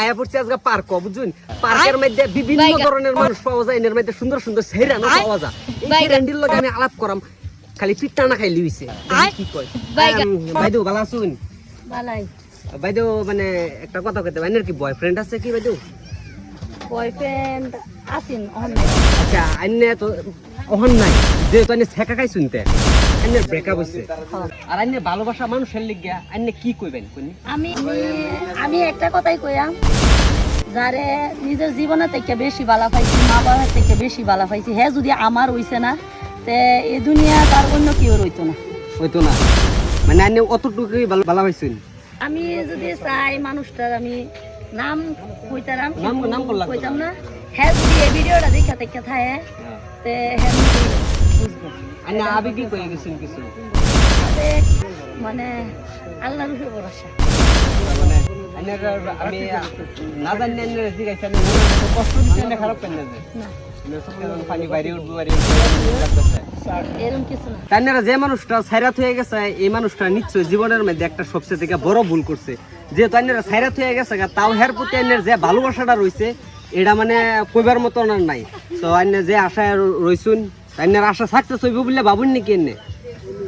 আয়া পড়ছে আজকে পার্ক বুঝুন পার্কের মধ্যে বিভিন্ন ধরনের মানুষ পাওয়া যায় এর মধ্যে সুন্দর সুন্দর সেরানো পাওয়া যায়। এই বাইগা। সেরান্ডির লগে আমি আলাপ করাম খালি পিঠটা না খাইলি হইছে। কি কয়। বাইদেউ ভালো আছুন? বালাই বাইদেউ মানে একটা কথা কইতে বাইনের কি বয়ফ্রেন্ড আছে কি বাইদেউ? বয়ফ্রেন্ড আছেন অহন আচ্ছা আইনে তো অহন নাই। যেহেতু আইনে ছেকা খাই শুনতে আইনের ব্রেকআপ হইছে। আর আইনে ভালোবাসা মানুষের লিগিয়া আইনে কি কইবেন কোনি আমি আমি একটা কথাই কইয়াম। যারে নিজের জীবনে থেকে বেশি বালা পাইছি মা বাবার থেকে বেশি বালা পাইছি হ্যাঁ যদি আমার হইছে না তে এই দুনিয়া তার অন্য কেউ রইতো না। হইতো না। মানে আইনে অতটুকুই ভালো ভালো হইছুন আমি যদি চাই মানুষটার আমি নাম কইতারাম নাম- নাম বল কইতাম না। হ্যাঁ যদি এই ভিডিওটা দেখা দেখা থাকে তে হ্যাঁ গেছেন কিছু। মানে আল্লাহর উপরে ভরসা। মানে আমি না জানি আমি মনে কষ্ট না খারাপ কেন না। না তাইনারা যে মানুষটা সাইরাত হয়ে গেছে এই মানুষটা নিশ্চয় জীবনের মধ্যে একটা সবচেয়ে থেকে বড় ভুল করছে। যে তাইনারা সাইরাত হয়ে গেছে তাও হের প্রতি আইনের যে ভালোবাসাটা রয়েছে এটা মানে কইবার মতো আর নাই। তো আইনে যে আশায় র- আইনের আশা সাকসেস হইব বলে ভাবুন নাকি এনে?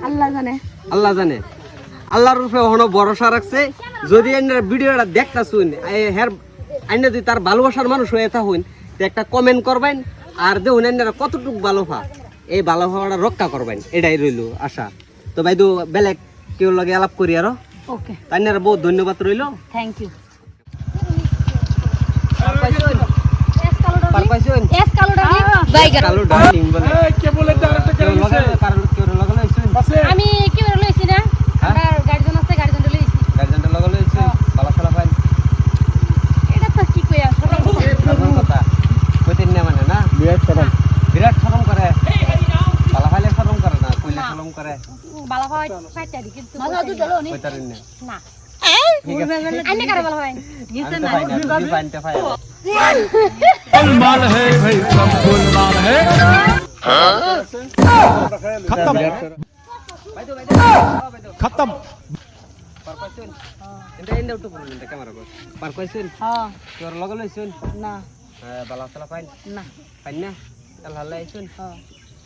আল্লাহ জানে। আল্লাহ জানে। আল্লাহর রূপে হনো ভরসা রাখছে। যদি আইনের ভিডিওটা দেখতা শুন হের আইনে যদি তার ভালোবাসার মানুষ হয়ে থাকুন তো একটা কমেন্ট করবেন আর দেখুন আইনের কতটুকু ভালো ভা এই ভালো ভাবাটা রক্ষা করবেন এটাই রইল আশা। তো ভাই বেলেগ কেউ লগে আলাপ করি আরও? ওকে। তাইনের বহুত ধন্যবাদ রইল। থ্যাংক ইউ পার পাইছুন এস কালো বলে। আমি কি করে লইছি না? আমরা গার্জন আছে গার্জন লইছি। গার্জেনটা লগে লইছুন ভালো খেলা পাইন এটা তো কি কইয়া কারণ কথা। কইতেন না মানে না? বিরাট শরম করে। পালা ফাইলে শরম করে না কইলে শরম করে। বালা হয় ফাইটা দি কিন্তু না। খতম। লগল না। হ্যাঁ, বালা চালা পাইন। না। পাইন না? লাইছুন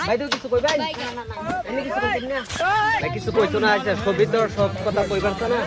ভাই তো কিছু কইবেন? আমি কিছু কইতেন না? কিছু কইতো না আচ্ছা ছবি তো সব কথা কইবার না?